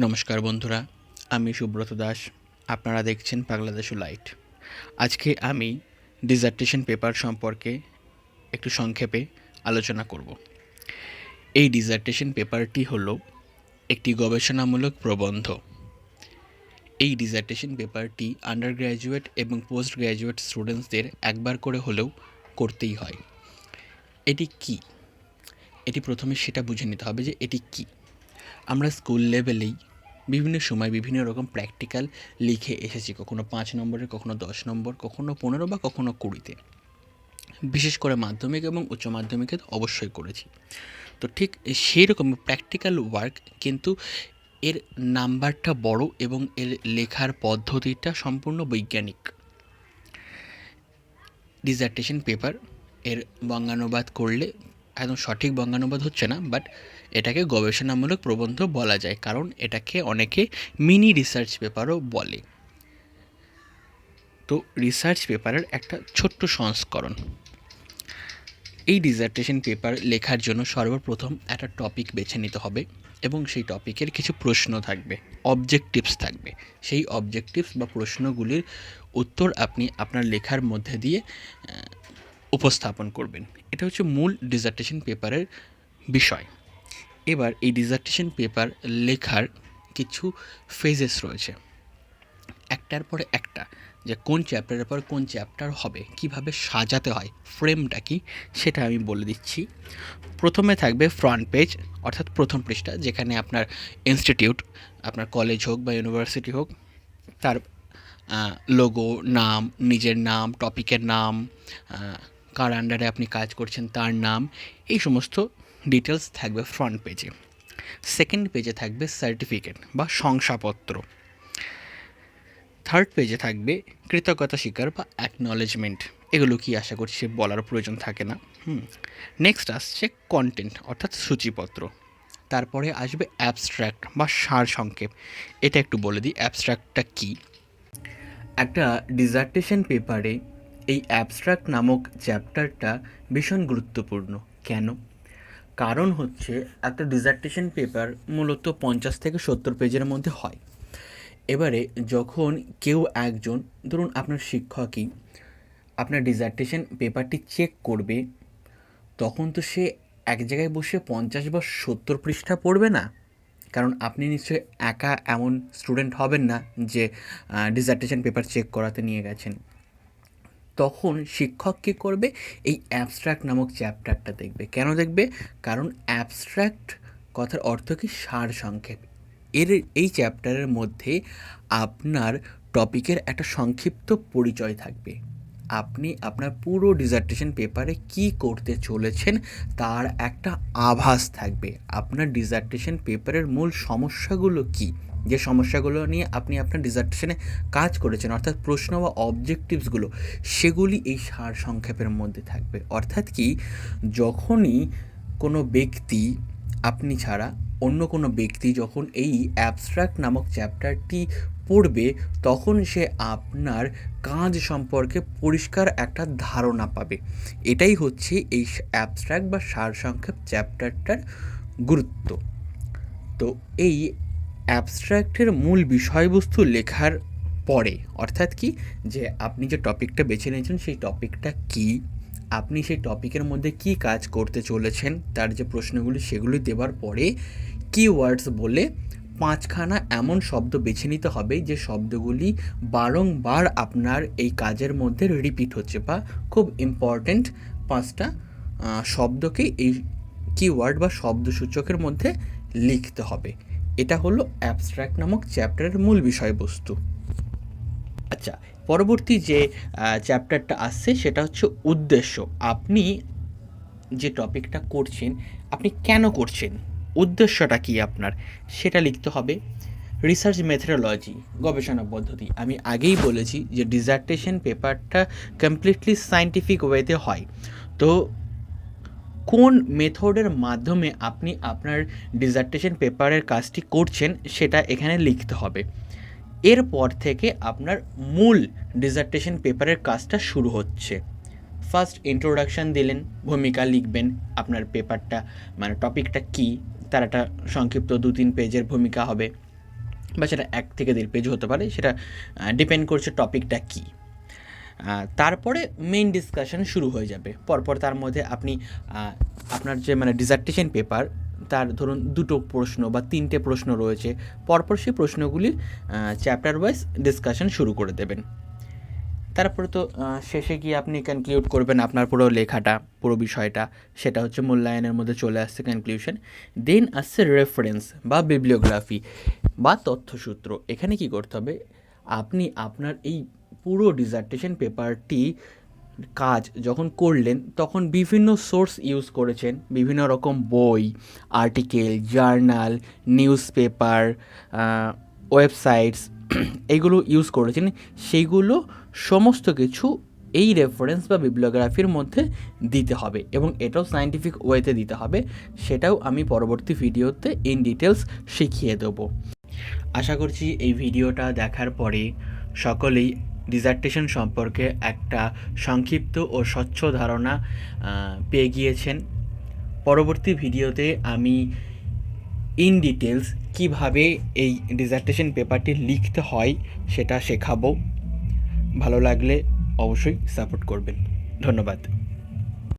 নমস্কার বন্ধুরা, আমি সুব্রত দাস, আপনারা দেখছেন বাংলাদেশ লাইট। আজকে আমি ডিজার্টেশন পেপার সম্পর্কে একটু সংক্ষেপে আলোচনা করব। এই ডিজার্টেশন পেপারটি হল একটি গবেষণামূলক প্রবন্ধ। এই ডিজার্টেশন পেপারটি আন্ডার গ্র্যাজুয়েট এবং পোস্ট গ্র্যাজুয়েট স্টুডেন্টসদের একবার করে হলেও করতেই হয়। এটি কি? এটি প্রথমে সেটা বুঝে নিতে হবে যে এটি কী। আমরা স্কুল লেভেলেই বিভিন্ন সময় বিভিন্ন রকম প্র্যাকটিক্যাল লিখে এসেছি, কখনো পাঁচ নম্বরের কখনো দশ নম্বর, কখনো পনেরো বা কখনো কুড়িতে। বিশেষ করে মাধ্যমিক এবং উচ্চ মাধ্যমিকে তো অবশ্যই করেছি। তো ঠিক সেই রকম প্র্যাকটিক্যাল ওয়ার্ক কিন্তু এর নাম্বারটা বড় এবং এর লেখার পদ্ধতিটা সম্পূর্ণ বৈজ্ঞানিক। ডিজার্টেশন পেপার এর বঙ্গানুবাদ করলে একদম সঠিক বঙ্গানুবাদ হচ্ছে না বাট এটাকে গবেষণামূলক প্রবন্ধ বলা যায়, কারণ এটাকে অনেকে মিনি রিসার্চ পেপারও বলে। তো রিসার্চ পেপারের একটা ছোট্ট সংস্করণ। এই ডিজার্টেশন পেপার লেখার জন্য সর্বপ্রথম একটা টপিক বেছে নিতে হবে, এবং সেই টপিকের কিছু প্রশ্ন থাকবে অবজেক্টিভস থাকবে। সেই অবজেক্টিভস বা প্রশ্নগুলির উত্তর আপনি আপনার লেখার মধ্যে দিয়ে উপস্থাপন করবেন। এটা হচ্ছে মূল ডিজার্টেশন পেপারের বিষয়। এবার এই ডিজার্টেশন পেপার লেখার কিছু ফেজেস রয়েছে। একটার পরে একটা, যে কোন চ্যাপ্টারের পর কোন চ্যাপ্টার হবে, কীভাবে সাজাতে হয় ফ্রেমটা কি, সেটা আমি বলে দিচ্ছি। প্রথমে থাকবে ফ্রন্ট পেজ অর্থাৎ প্রথম পৃষ্ঠা, যেখানে আপনার ইনস্টিটিউট আপনার কলেজ হোক বা ইউনিভার্সিটি হোক, তার লোগো নাম, নিজের নাম টপিকের নাম কার আন্ডারে আপনি কাজ করছেন, তার নাম, এই সমস্ত ডিটেলস থাকবে ফ্রন্ট পেজে সেকেন্ড পেজে থাকবে সার্টিফিকেট বা শংসাপত্র। থার্ড পেজে থাকবে কৃতজ্ঞতা স্বীকার বা অ্যাকনলেজমেন্ট এগুলো কি আশা করছি বলার প্রয়োজন থাকে না। হুম। নেক্সট আসছে কন্টেন্ট অর্থাৎ সূচিপত্র। তারপরে আসবে অ্যাবস্ট্র্যাক্ট বা সার সংক্ষেপ। এটা একটু বলে দিই অ্যাবস্ট্র্যাক্টটা কী? একটা ডিজার্টেশন পেপারে এই অ্যাবস্ট্রাক্ট নামক চ্যাপ্টারটা ভীষণ গুরুত্বপূর্ণ। কেন? কারণ হচ্ছে একটা ডিজার্টেশন পেপার মূলত পঞ্চাশ থেকে সত্তর পেজের মধ্যে হয়। এবারে যখন কেউ একজন, ধরুন আপনার শিক্ষকই আপনার ডিজার্টেশন পেপারটি চেক করবে, তখন তো সে এক জায়গায় বসে পঞ্চাশ বা সত্তর পৃষ্ঠা পড়বে না। কারণ আপনি নিশ্চয়ই একা এমন স্টুডেন্ট হবেন না যে ডিজার্টেশন পেপার চেক করাতে নিয়ে গেছেন। তখন শিক্ষক কী করবে? এই অ্যাবস্ট্র্যাক্ট নামক চ্যাপ্টারটা দেখবে। কেন দেখবে? কারণ অ্যাবস্ট্র্যাক্ট কথার অর্থ কি? সার সংক্ষেপ এর, এই চ্যাপ্টারের মধ্যে আপনার টপিকের একটা সংক্ষিপ্ত পরিচয় থাকবে। আপনি আপনার পুরো ডিজার্টেশন পেপারে কি করতে চলেছেন তার একটা আভাস থাকবে। আপনার ডিজার্টেশন পেপারের মূল সমস্যাগুলো কী? যে সমস্যাগুলো নিয়ে আপনি আপনার ডিজার্টেশনে কাজ করেছেন, অর্থাৎ প্রশ্ন বা অবজেক্টিভসগুলো সেগুলি এই সার সংক্ষেপের মধ্যে থাকবে। অর্থাৎ কি, যখনই কোনো ব্যক্তি, আপনি ছাড়া অন্য কোনো ব্যক্তি যখন এই অ্যাবস্ট্রাক্ট নামক চ্যাপ্টারটি পড়বে, তখন সে আপনার কাজ সম্পর্কে পরিষ্কার একটা ধারণা পাবে। এটাই হচ্ছে এই অ্যাবস্ট্রাক্ট বা সারসংক্ষেপ চ্যাপ্টারটার গুরুত্ব। তো এই অ্যাবস্ট্রাক্টের মূল বিষয়বস্তু লেখার পরে, অর্থাৎ কি? যে আপনি যে টপিকটা বেছে নিয়েছেন, সেই টপিকটা কী? আপনি সেই টপিকের মধ্যে কি কাজ করতে চলেছেন? তার যে প্রশ্নগুলি, সেগুলি দেওয়ার পরে কিওয়ার্ডস বলে পাঁচখানা এমন শব্দ বেছে নিতে হবে, যে শব্দগুলি বারংবার আপনার এই কাজের মধ্যে রিপিট হচ্ছে বা খুব ইম্পর্ট্যান্ট পাঁচটা শব্দকে এই কিওয়ার্ড বা শব্দসূচকের মধ্যে লিখতে হবে। এটা হলো অ্যাবস্ট্র্যাক্ট নামক চ্যাপ্টারের মূল বিষয়বস্তু। আচ্ছা পরবর্তী যে চ্যাপ্টারটা আসছে সেটা হচ্ছে উদ্দেশ্য। আপনি যে টপিকটা করছেন, আপনি কেন করছেন? উদ্দেশ্যটা কি আপনার? সেটা লিখতে হবে। রিসার্চ মেথোডোলজি গবেষণা পদ্ধতি। আমি আগেই বলেছি যে ডিজার্টেশন পেপারটা কমপ্লিটলি সাইন্টিফিক ওয়েতে হয়। তো কোন মেথডের মাধ্যমে আপনি আপনার ডিজার্টেশন পেপারের কাজটি করছেন সেটা এখানে লিখতে হবে। এরপর থেকে আপনার মূল ডিজার্টেশন পেপারের কাজটা শুরু হচ্ছে। ফার্স্ট ইন্ট্রোডাকশান দিলেন, ভূমিকা লিখবেন, আপনার পেপারটা মানে টপিকটা কী, তার একটা সংক্ষিপ্ত দু তিন পেজের ভূমিকা হবে, বা সেটা এক থেকে দেড় পেজ হতে পারে, সেটা ডিপেন্ড করছে টপিকটা কী। তারপরে মেইন ডিসকাশন শুরু হয়ে যাবে। পরপর তার মধ্যে আপনি আপনার যে মানে ডিজার্টেশন পেপার তার ধরুন দুটো প্রশ্ন বা তিনটে প্রশ্ন রয়েছে, পরপর সেই প্রশ্নগুলি চ্যাপ্টার ওয়াইজ ডিসকাশন শুরু করে দেবেন। তারপরে তো শেষে গিয়ে আপনি কনক্লিউড করবেন আপনার পুরো লেখাটা, পুরো বিষয়টা, সেটা হচ্ছে মূল্যায়নের মধ্যে চলে আসছে কনক্লিউশন দেন আসছে রেফারেন্স বা বিবলিওগ্রাফি বা তথ্যসূত্র। এখানে কি করতে হবে? আপনি আপনার এই পুরো ডিজার্টেশন পেপারটি কাজ যখন করলেন, তখন বিভিন্ন সোর্স ইউজ করেছেন। বিভিন্ন রকম বই article journal newspaper websites এইগুলো ইউজ করেছেন। সেইগুলো সমস্ত কিছু এই রেফারেন্স বা বিবলিওগ্রাফির মধ্যে দিতে হবে এবং এটাও সায়েন্টিফিক ওয়েতে দিতে হবে। সেটাও আমি পরবর্তী ভিডিওতে ইন ডিটেলস শিখিয়ে দেবো। আশা করছি এই ভিডিওটা দেখার পরে সকলেই ডিজার্টেশন সম্পর্কে একটা সংক্ষিপ্ত ও স্বচ্ছ ধারণা পেয়ে গিয়েছেন। পরবর্তী ভিডিওতে আমি ইন ডিটেলস কীভাবে এই ডিজার্টেশন পেপারটি লিখতে হয় সেটা শেখাবো। ভালো লাগলে অবশ্যই সাপোর্ট করবেন। ধন্যবাদ।